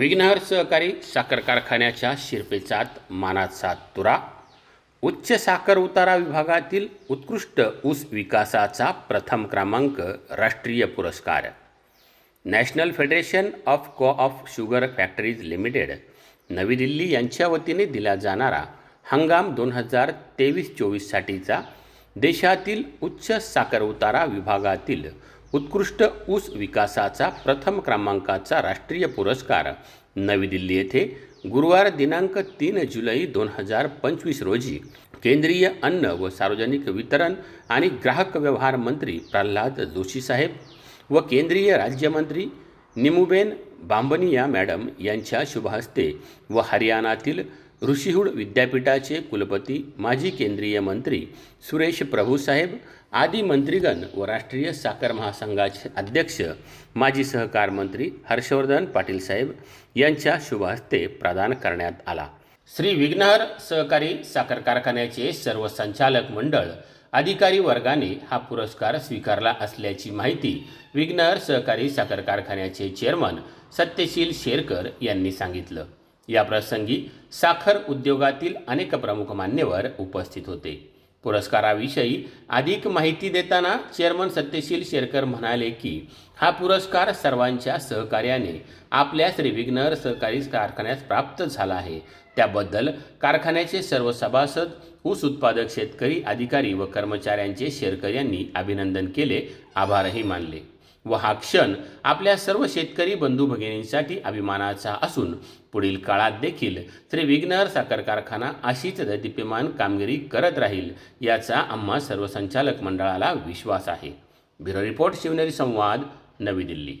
विघ्नहर सहकारी साखर कारखान्याच्या शिरपेचात मानाचा तुरा उच्च साखर उतारा विभागातील उत्कृष्ट ऊस विकासाचा प्रथम क्रमांक राष्ट्रीय पुरस्कार. National federation of co of sugar factories limited नवी दिल्ली यांच्या वतीने दिला जाणारा हंगाम दोन हजार तेवीस चोवीससाठीचा देशातील उच्च साखर उतारा विभागातील उत्कृष्ट ऊस विकासाचा प्रथम क्रमांकाचा राष्ट्रीय पुरस्कार. नवी दिल्ली येथे गुरुवार दिनांक तीन जुलै दोन हजार पंचवीस रोजी केंद्रीय अन्न व सार्वजनिक वितरण आणि ग्राहक व्यवहार मंत्री प्रल्हाद जोशी साहेब व केंद्रीय राज्यमंत्री निमुबेन बांबनिया मॅडम यांच्या शुभहस्ते व हरियाणातील ऋषीहूड विद्यापीठाचे कुलपती माजी केंद्रीय मंत्री सुरेश प्रभूसाहेब आदी मंत्रीगण व राष्ट्रीय साखर महासंघाचे अध्यक्ष माजी सहकार मंत्री हर्षवर्धन पाटील साहेब यांच्या शुभहस्ते प्रदान करण्यात आला. श्री विघ्नहर सहकारी साखर कारखान्याचे सर्व संचालक मंडळ अधिकारी वर्गाने हा पुरस्कार स्वीकारला असल्याची माहिती विघ्नहर सहकारी साखर कारखान्याचे चेअरमन सत्यशील शेरकर यांनी सांगितलं. या प्रसंगी साखर उद्योगातील अनेक प्रमुख मान्यवर उपस्थित होते. पुरस्काराविषयी अधिक माहिती देताना चेअरमन सत्यशील शेरकर म्हणाले की हा पुरस्कार सर्वांच्या सहकार्याने आपल्या श्री विघ्नहर सहकारी कारखान्यास प्राप्त झाला आहे. त्याबद्दल कारखान्याचे सर्व सभासद ऊस उत्पादक शेतकरी अधिकारी व कर्मचाऱ्यांचे शेरकर यांनी अभिनंदन केले. आभारही मानले. व हा क्षण आपल्या सर्व शेतकरी बंधू भगिनींसाठी अभिमानाचा असून पुढील काळात देखील श्री विघ्नहर साखर कारखाना अशीच दीप्यमान कामगिरी करत राहील याचा आम्हा सर्व संचालक मंडळाला विश्वास आहे. ब्युरो रिपोर्ट शिवनेरी संवाद नवी दिल्ली.